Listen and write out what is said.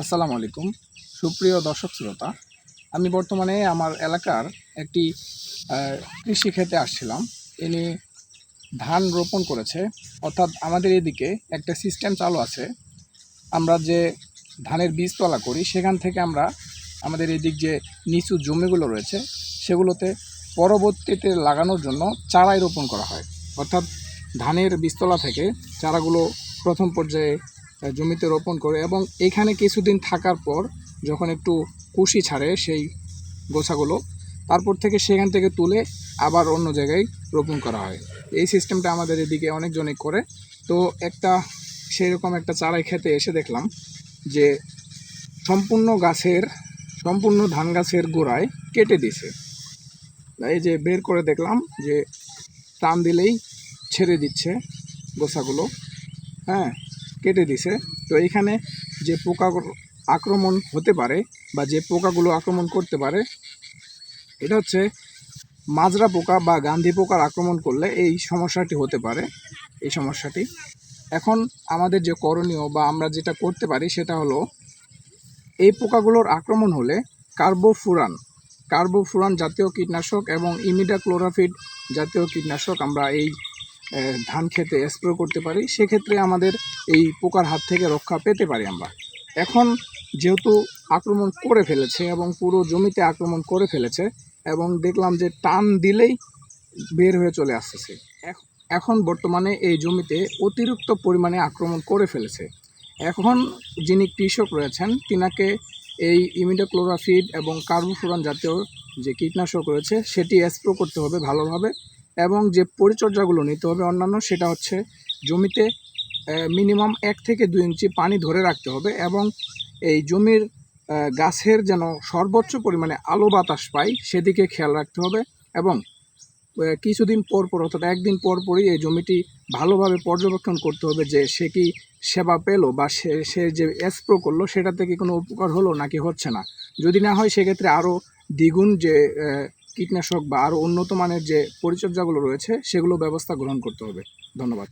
আসসালামু আলাইকুম। সুপ্রিয় দর্শক শ্রোতা, আমি বর্তমানে আমার এলাকার একটি কৃষি খেতে আসছিলাম। ইনি ধান রোপণ করেছে, অর্থাৎ আমাদের এদিকে একটা সিস্টেম চালু আছে। আমরা যে ধানের বীজতলা করি, সেখান থেকে আমরা আমাদের এদিক যে নিচু জমিগুলো রয়েছে, সেগুলোতে পরবর্তীতে লাগানোর জন্য চারাই রোপণ করা হয়। অর্থাৎ ধানের বীজতলা থেকে চারাগুলো প্রথম পর্যায়ে জমিতে রোপণ করে এবং এখানে কিছুদিন থাকার পর যখন একটু কুশি ছাড়ে সেই গোছাগুলো, তারপর থেকে সেখান থেকে তুলে আবার অন্য জায়গায় রোপণ করা হয়। এই সিস্টেমটা আমাদের এদিকে অনেকজনই করে। তো একটা সেই রকম একটা চারাই খেতে এসে দেখলাম যে সম্পূর্ণ গাছের, সম্পূর্ণ ধান গাছের গোড়ায় কেটে দিছে এই যে বের করে দেখলাম যে টান দিলেই ছেড়ে দিচ্ছে গোছাগুলো। হ্যাঁ কেটে দিছে। তো এইখানে যে পোকা আক্রমণ হতে পারে বা যে পোকাগুলো আক্রমণ করতে পারে, এটা হচ্ছে মাজরা পোকা বা গান্ধী পোকার আক্রমণ করলে এই সমস্যাটি হতে পারে, এই সমস্যাটি। এখন আমাদের যে করণীয় বা আমরা যেটা করতে পারি সেটা হলো, এই পোকাগুলোর আক্রমণ হলে কার্বোফুরান কার্বোফুরান জাতীয় কীটনাশক এবং ইমিডাক্লোরাফিড জাতীয় কীটনাশক আমরা এই ধান খেতে স্প্রে করতে পারি, সেক্ষেত্রে আমাদের এই পোকার হাত থেকে রক্ষা পেতে পারি আমরা। এখন যেহেতু আক্রমণ করে ফেলেছে এবং পুরো জমিতে আক্রমণ করে ফেলেছে এবং দেখলাম যে টান দিলেই বের হয়ে চলে আসতেছে এখন বর্তমানে এই জমিতে অতিরিক্ত পরিমাণে আক্রমণ করে ফেলেছে। এখন যিনি কৃষক রয়েছেন, তিনাকে এই ইমিডোক্লোরাফিড এবং কার্বোফুরান জাতীয় যে কীটনাশক রয়েছে, সেটি স্প্রে করতে হবে ভালোভাবে। এবং যে পরিচর্যাগুলো নিতে হবে অন্যান্য সেটা হচ্ছে জমিতে মিনিমাম এক থেকে দুই ইঞ্চি পানি ধরে রাখতে হবে এবং এই জমির গাছের যেন সর্বোচ্চ পরিমাণে আলো বাতাস পায় সেদিকে খেয়াল রাখতে হবে এবং কিছুদিন পর পর অর্থাৎ একদিন পর পরই এই জমিটি ভালোভাবে পর্যবেক্ষণ করতে হবে যে সে কি সেবা পেল বা সে সে যে স্প্রো করল সেটা থেকে কোনো উপকার হলো নাকি হচ্ছে না। যদি না হয় সেক্ষেত্রে আরও দ্বিগুণ যে কীটনাশক বা আরও উন্নত মানের যে পরিচর্যাগুলো রয়েছে সেগুলো ব্যবস্থা গ্রহণ করতে হবে। ধন্যবাদ।